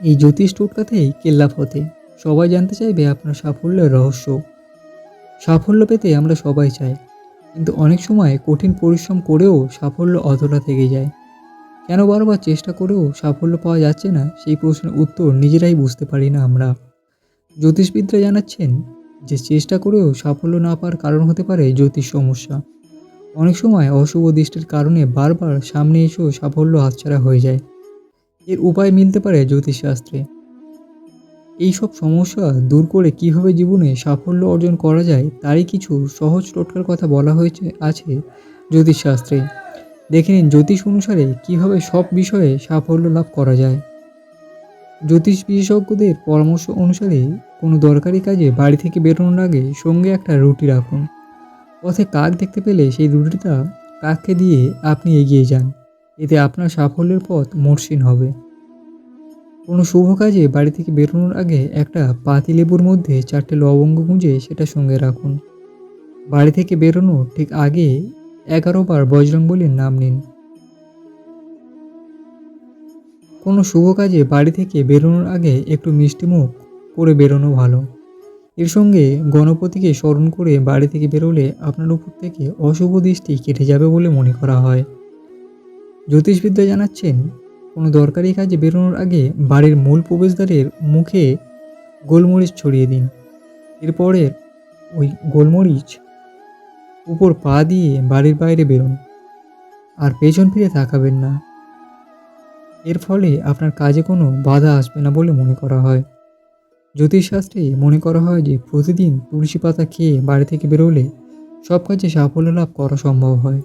এই জ্যোতিষ টোটকাতেই কেল্লা ফতে সবাই জানতে চাইবে আপনার সাফল্যের রহস্য। সাফল্য পেতে আমরা সবাই চাই, কিন্তু অনেক সময় কঠিন পরিশ্রম করেও সাফল্য অধরা থেকে যায়। কেন বারবার চেষ্টা করেও সাফল্য পাওয়া যাচ্ছে না, সেই প্রশ্নের উত্তর নিজেরাই বুঝতে পারি না আমরা। জ্যোতিষবিদরা জানাচ্ছেন যে চেষ্টা করেও সাফল্য না পাওয়ার কারণ হতে পারে জ্যোতিষ সমস্যা। অনেক সময় অশুভ দৃষ্টির কারণে বারবার সামনে এসেও সাফল্য হাতছাড়া হয়ে যায়। এর উপায় মিলতে পারে জ্যোতিষশাস্ত্রে? এই সব সমস্যা দূর করে কীভাবে জীবনে সাফল্য অর্জন করা যায় তারই কিছু সহজ টোটকার কথা বলা হয়েছে, আছে জ্যোতিষশাস্ত্রে। দেখে নিন জ্যোতিষ অনুসারে কীভাবে সব বিষয়ে সাফল্য লাভ করা যায়। জ্যোতিষ বিশেষজ্ঞদের পরামর্শ অনুসারে কোনো দরকারি কাজে বাড়ি থেকে বেরোনোর আগে সঙ্গে একটা রুটি রাখুন। পথে কাক দেখতে পেলে সেই রুটিটা কাককে দিয়ে আপনি এগিয়ে যান। এতে আপনার সাফল্যের পথ মসৃণ হবে। কোনো শুভ কাজে বাড়ি থেকে বেরোনোর আগে একটা পাতি লেবুর মধ্যে চারটে লবঙ্গ গুঁজে সেটা সঙ্গে রাখুন। বাড়ি থেকে বেরোনো ঠিক আগে এগারো বার বজরংবলীর নাম নিন। কোনো শুভ কাজে বাড়ি থেকে বেরোনোর আগে একটু মিষ্টিমুখ করে বেরোনো ভালো। এর সঙ্গে গণপতিকে স্মরণ করে বাড়ি থেকে বেরোলে আপনার উপর থেকে অশুভ দৃষ্টি কেটে যাবে বলে মনে করা হয়। জ্যোতিষবিদ্যা জানাচ্ছেন, কোনো দরকারি কাজে বেরোনোর আগে বাড়ির মূল প্রবেশদ্বারের মুখে গোলমরিচ ছড়িয়ে দিন। এরপরে ওই গোলমরিচ উপর পা দিয়ে বাড়ির বাইরে বেরোন, আর পেছন ফিরে তাকাবেন না। এর ফলে আপনার কাজে কোনো বাধা আসবে না বলে মনে করা হয়। জ্যোতিষশাস্ত্রে মনে করা হয় যে, প্রতিদিন তুলসী পাতা খেয়ে বাড়ি থেকে বেরোলে সব কাজে সাফল্য লাভ করা সম্ভব হয়।